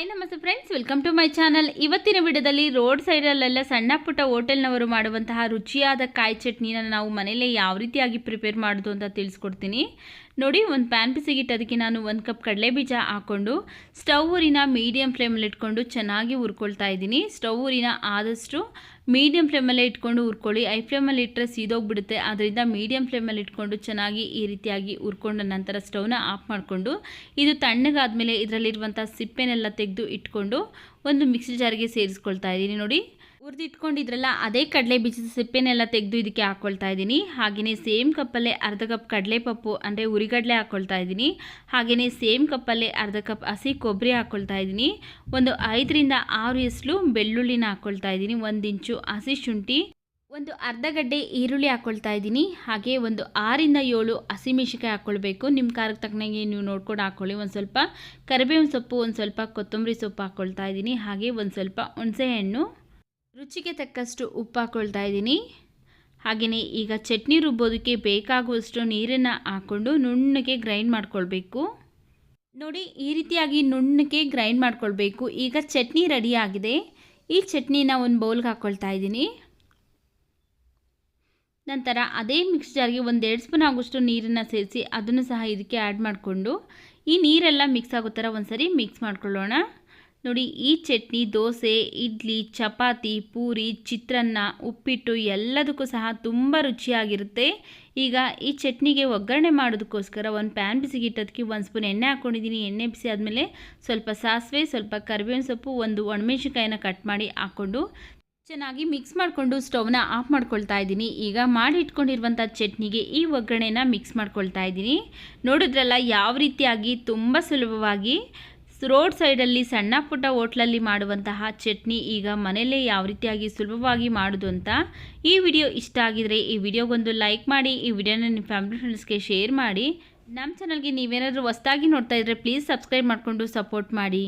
Hi namaste friends welcome to my channel ಇವತ್ತಿನ ವಿಡಿಯೋದಲ್ಲಿ road ಸೈಡಲ್ಲೆಲ್ಲ ಸಣ್ಣ ಪುಟ್ಟ ಹೋಟೆಲ್ನವರು ಮಾಡುವಂತಹ ರುಚಿಯಾದ ಕಾಯಿ ಚಟ್ನಿನ ನಾವು ಮನೆಯಲ್ಲೇ ಯಾವ ರೀತಿಯಾಗಿ ಪ್ರಿಪೇರ್ ಮಾಡೋದು ಅಂತ ತಿಳಿಸ್ಕೊಡ್ತೀನಿ. ನೋಡಿ, ಒಂದು ಪ್ಯಾನ್ ಬಿಸಿಗಿಟ್ಟು ಅದಕ್ಕೆ ನಾನು ಒಂದು ಕಪ್ ಕಡಲೆ ಬೀಜ ಹಾಕ್ಕೊಂಡು ಸ್ಟವ್ ಊರಿನ ಮೀಡಿಯಮ್ ಫ್ಲೇಮಲ್ಲಿ ಇಟ್ಕೊಂಡು ಚೆನ್ನಾಗಿ ಹುರ್ಕೊಳ್ತಾ ಇದ್ದೀನಿ. ಸ್ಟವ್ ಊರಿನ ಆದಷ್ಟು ಮೀಡಿಯಮ್ ಫ್ಲೇಮಲ್ಲೇ ಇಟ್ಕೊಂಡು ಹುರ್ಕೊಳ್ಳಿ. ಐ ಫ್ಲೇಮಲ್ಲಿ ಇಟ್ಟರೆ ಸೀದೋಗ್ಬಿಡುತ್ತೆ. ಅದರಿಂದ ಮೀಡಿಯಮ್ ಫ್ಲೇಮಲ್ಲಿ ಇಟ್ಕೊಂಡು ಚೆನ್ನಾಗಿ ಈ ರೀತಿಯಾಗಿ ಹುರ್ಕೊಂಡ ನಂತರ ಸ್ಟವ್ನ ಆಫ್ ಮಾಡಿಕೊಂಡು ಇದು ತಣ್ಣಗಾದಮೇಲೆ ಇದರಲ್ಲಿರುವಂಥ ಸಿಪ್ಪೆನೆಲ್ಲ ತೆಗೆದು ಇಟ್ಕೊಂಡು ಒಂದು ಮಿಕ್ಸಿ ಜಾರಿಗೆ ಸೇರಿಸ್ಕೊಳ್ತಾ ಇದ್ದೀನಿ. ನೋಡಿ ಹುರಿದಿಟ್ಕೊಂಡಿದ್ರಲ್ಲ ಅದೇ ಕಡಲೆ ಬೀಜದ ಸಿಪ್ಪೆನೆಲ್ಲ ತೆಗೆದು ಇದಕ್ಕೆ ಹಾಕ್ಕೊಳ್ತಾ ಇದ್ದೀನಿ. ಹಾಗೆಯೇ ಸೇಮ್ ಕಪ್ಪಲ್ಲೇ ಅರ್ಧ ಕಪ್ ಕಡಲೆ ಪಪ್ಪು ಅಂದರೆ ಉರಿಗಡಲೆ ಹಾಕ್ಕೊಳ್ತಾ ಇದ್ದೀನಿ. ಹಾಗೆಯೇ ಸೇಮ್ ಕಪ್ಪಲ್ಲೇ ಅರ್ಧ ಕಪ್ ಹಸಿ ಕೊಬ್ಬರಿ ಹಾಕ್ಕೊಳ್ತಾ ಇದ್ದೀನಿ. ಒಂದು ಐದರಿಂದ ಆರು ಎಸ್ಲು ಬೆಳ್ಳುಳ್ಳಿನ ಹಾಕ್ಕೊಳ್ತಾ ಇದ್ದೀನಿ. ಒಂದು ಇಂಚು ಹಸಿ ಶುಂಠಿ, ಒಂದು ಅರ್ಧ ಗಡ್ಡೆ ಈರುಳ್ಳಿ ಹಾಕ್ಕೊಳ್ತಾ ಇದ್ದೀನಿ. ಹಾಗೆ ಒಂದು ಆರಿಂದ ಏಳು ಹಸಿಮೆಣಸಿಕಾಯಿ ಹಾಕ್ಕೊಳ್ಬೇಕು ನಿಮ್ಮ ಖಾರಕ್ಕೆ ತಕ್ಕನಾಗೆ ನೀವು ನೋಡ್ಕೊಂಡು ಹಾಕ್ಕೊಳ್ಳಿ ಒಂದು ಸ್ವಲ್ಪ ಕರಿಬೇವಿನ ಸೊಪ್ಪು, ಒಂದು ಸ್ವಲ್ಪ ಕೊತ್ತಂಬರಿ ಸೊಪ್ಪು ಹಾಕ್ಕೊಳ್ತಾ ಇದ್ದೀನಿ. ಹಾಗೆ ಒಂದು ಸ್ವಲ್ಪ ಹುಣಸೆಹಣ್ಣು. ರುಚಿಗೆ ತಕ್ಕಷ್ಟು ಉಪ್ಪು ಹಾಕ್ಕೊಳ್ತಾ ಇದ್ದೀನಿ. ಹಾಗೆಯೇ ಈಗ ಚಟ್ನಿ ರುಬ್ಬೋದಕ್ಕೆ ಬೇಕಾಗುವಷ್ಟು ನೀರನ್ನು ಹಾಕ್ಕೊಂಡು ನುಣ್ಣಗೆ ಗ್ರೈಂಡ್ ಮಾಡ್ಕೊಳ್ಬೇಕು. ನೋಡಿ, ಈ ರೀತಿಯಾಗಿ ನುಣ್ಣಗೆ ಗ್ರೈಂಡ್ ಮಾಡ್ಕೊಳ್ಬೇಕು. ಈಗ ಚಟ್ನಿ ರೆಡಿ ಆಗಿದೆ. ಈ ಚಟ್ನಿನ ಒಂದು ಬೌಲ್ಗೆ ಹಾಕ್ಕೊಳ್ತಾ ಇದ್ದೀನಿ. ನಂತರ ಅದೇ ಮಿಕ್ಸ್ಚರ್ಗೆ ಒಂದು ಎರಡು ಸ್ಪೂನ್ ಆಗುವಷ್ಟು ನೀರನ್ನು ಸೇರಿಸಿ ಅದನ್ನು ಸಹ ಇದಕ್ಕೆ ಆ್ಯಡ್ ಮಾಡಿಕೊಂಡು, ಈ ನೀರೆಲ್ಲ ಮಿಕ್ಸ್ ಆಗೋ ಥರ ಒಂದ್ಸರಿ ಮಿಕ್ಸ್ ಮಾಡ್ಕೊಳ್ಳೋಣ. ನೋಡಿ, ಈ ಚಟ್ನಿ, ದೋಸೆ, ಇಡ್ಲಿ, ಚಪಾತಿ, ಪೂರಿ, ಚಿತ್ರಾನ್ನ, ಉಪ್ಪಿಟ್ಟು ಎಲ್ಲದಕ್ಕೂ ಸಹ ತುಂಬ ರುಚಿಯಾಗಿರುತ್ತೆ. ಈಗ ಈ ಚಟ್ನಿಗೆ ಒಗ್ಗರಣೆ ಮಾಡೋದಕ್ಕೋಸ್ಕರ ಒಂದು ಪ್ಯಾನ್ ಬಿಸಿಗಿಟ್ಟೋದಕ್ಕೆ ಒಂದು ಸ್ಪೂನ್ ಎಣ್ಣೆ ಹಾಕ್ಕೊಂಡಿದ್ದೀನಿ ಎಣ್ಣೆ ಬಿಸಿ ಆದಮೇಲೆ ಸ್ವಲ್ಪ ಸಾಸಿವೆ, ಸ್ವಲ್ಪ ಕರಿಬೇವಿನ ಸೊಪ್ಪು, ಒಂದು ಒಣಮೆಣ್ಸಿನ್ಕಾಯಿನ ಕಟ್ ಮಾಡಿ ಹಾಕ್ಕೊಂಡು ಚೆನ್ನಾಗಿ ಮಿಕ್ಸ್ ಮಾಡಿಕೊಂಡು ಸ್ಟವ್ನ ಆಫ್ ಮಾಡ್ಕೊಳ್ತಾ ಇದ್ದೀನಿ. ಈಗ ಮಾಡಿ ಇಟ್ಕೊಂಡಿರುವಂಥ ಚಟ್ನಿಗೆ ಈ ಒಗ್ಗರಣೆನ ಮಿಕ್ಸ್ ಮಾಡ್ಕೊಳ್ತಾ ಇದ್ದೀನಿ. ನೋಡಿದ್ರಲ್ಲ, ಯಾವ ರೀತಿಯಾಗಿ, ತುಂಬ ಸುಲಭವಾಗಿ ರೋಡ್ ಸೈಡಲ್ಲಿ ಸಣ್ಣ ಪುಟ್ಟ ಹೋಟ್ಲಲ್ಲಿ ಮಾಡುವಂತಹ ಚಟ್ನಿ ಈಗ ಮನೆಯಲ್ಲೇ ಯಾವ ರೀತಿಯಾಗಿ ಸುಲಭವಾಗಿ ಮಾಡೋದು ಅಂತ ಈ ವಿಡಿಯೋ ಇಷ್ಟ ಆಗಿದರೆ ಈ ವಿಡಿಯೋಗೊಂದು ಲೈಕ್ ಮಾಡಿ, ಈ ವಿಡಿಯೋನ ನಿಮ್ಮ ಫ್ಯಾಮಿಲಿ ಫ್ರೆಂಡ್ಸ್ಗೆ ಶೇರ್ ಮಾಡಿ. ನಮ್ಮ ಚಾನಲ್ಗೆ ನೀವೇನಾದರೂ ಹೊಸದಾಗಿ ನೋಡ್ತಾ ಇದ್ದರೆ ಪ್ಲೀಸ್ ಸಬ್ಸ್ಕ್ರೈಬ್ ಮಾಡಿಕೊಂಡು ಸಪೋರ್ಟ್ ಮಾಡಿ.